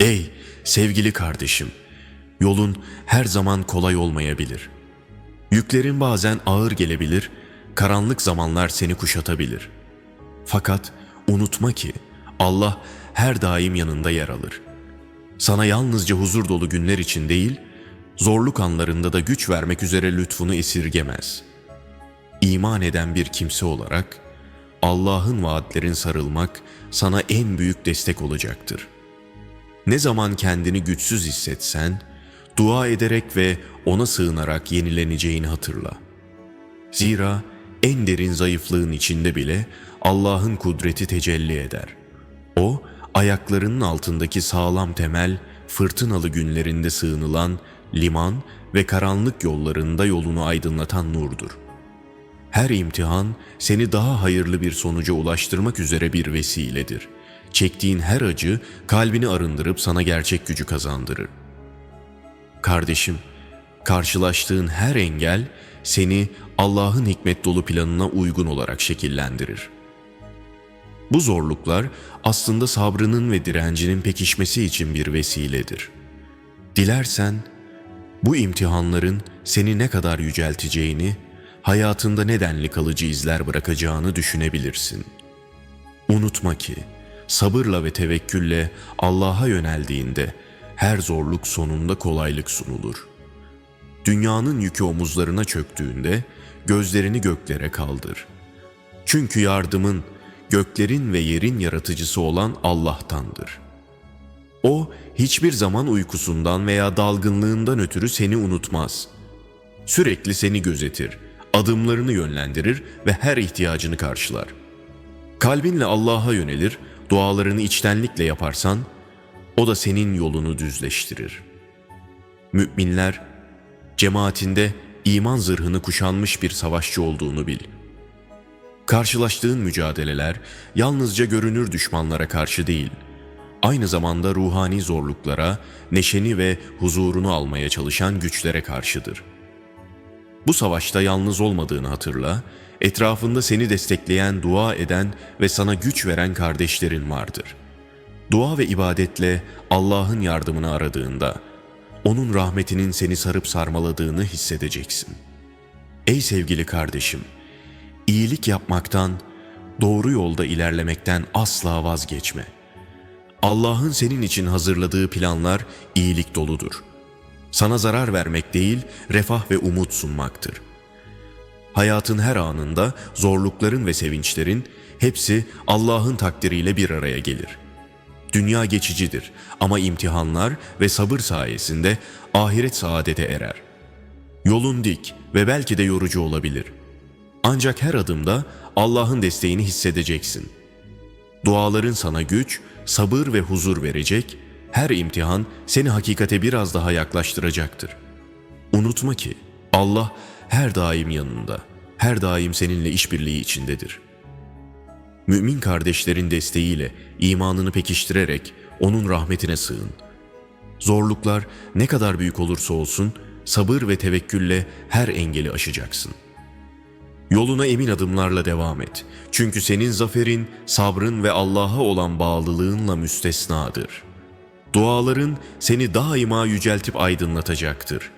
Ey sevgili kardeşim, yolun her zaman kolay olmayabilir. Yüklerin bazen ağır gelebilir, karanlık zamanlar seni kuşatabilir. Fakat unutma ki Allah her daim yanında yer alır. Sana yalnızca huzur dolu günler için değil, zorluk anlarında da güç vermek üzere lütfunu esirgemez. İman eden bir kimse olarak Allah'ın vaatlerin sarılmak sana en büyük destek olacaktır.'' Ne zaman kendini güçsüz hissetsen, dua ederek ve ona sığınarak yenileneceğini hatırla. Zira en derin zayıflığın içinde bile Allah'ın kudreti tecelli eder. O, ayaklarının altındaki sağlam temel, fırtınalı günlerinde sığınılan liman ve karanlık yollarında yolunu aydınlatan nurdur. Her imtihan seni daha hayırlı bir sonuca ulaştırmak üzere bir vesiledir.'' Çektiğin her acı kalbini arındırıp sana gerçek gücü kazandırır. Kardeşim, karşılaştığın her engel seni Allah'ın hikmet dolu planına uygun olarak şekillendirir. Bu zorluklar aslında sabrının ve direncinin pekişmesi için bir vesiledir. Dilersen bu imtihanların seni ne kadar yücelteceğini, hayatında nedenli kalıcı izler bırakacağını düşünebilirsin. Unutma ki sabırla ve tevekkülle Allah'a yöneldiğinde her zorluk sonunda kolaylık sunulur. Dünyanın yükü omuzlarına çöktüğünde gözlerini göklere kaldır. Çünkü yardımın göklerin ve yerin yaratıcısı olan Allah'tandır. O hiçbir zaman uykusundan veya dalgınlığından ötürü seni unutmaz. Sürekli seni gözetir, adımlarını yönlendirir ve her ihtiyacını karşılar. Kalbinle Allah'a yönelir, dualarını içtenlikle yaparsan, o da senin yolunu düzleştirir. Müminler, cemaatinde iman zırhını kuşanmış bir savaşçı olduğunu bil. Karşılaştığın mücadeleler yalnızca görünür düşmanlara karşı değil, aynı zamanda ruhani zorluklara, neşeni ve huzurunu almaya çalışan güçlere karşıdır. Bu savaşta yalnız olmadığını hatırla Etrafında seni destekleyen, dua eden ve sana güç veren kardeşlerin vardır. Dua ve ibadetle Allah'ın yardımını aradığında, O'nun rahmetinin seni sarıp sarmaladığını hissedeceksin. Ey sevgili kardeşim, iyilik yapmaktan, doğru yolda ilerlemekten asla vazgeçme. Allah'ın senin için hazırladığı planlar iyilik doludur. Sana zarar vermek değil, refah ve umut sunmaktır.'' Hayatın her anında zorlukların ve sevinçlerin hepsi Allah'ın takdiriyle bir araya gelir. Dünya geçicidir ama imtihanlar ve sabır sayesinde ahiret saadete erer. Yolun dik ve belki de yorucu olabilir. Ancak her adımda Allah'ın desteğini hissedeceksin. Duaların sana güç, sabır ve huzur verecek, her imtihan seni hakikate biraz daha yaklaştıracaktır. Unutma ki Allah her daim yanında, her daim seninle işbirliği içindedir. Mümin kardeşlerin desteğiyle imanını pekiştirerek onun rahmetine sığın. Zorluklar ne kadar büyük olursa olsun sabır ve tevekkülle her engeli aşacaksın. Yoluna emin adımlarla devam et. Çünkü senin zaferin, sabrın ve Allah'a olan bağlılığınla müstesnadır. Duaların seni daima yüceltip aydınlatacaktır.''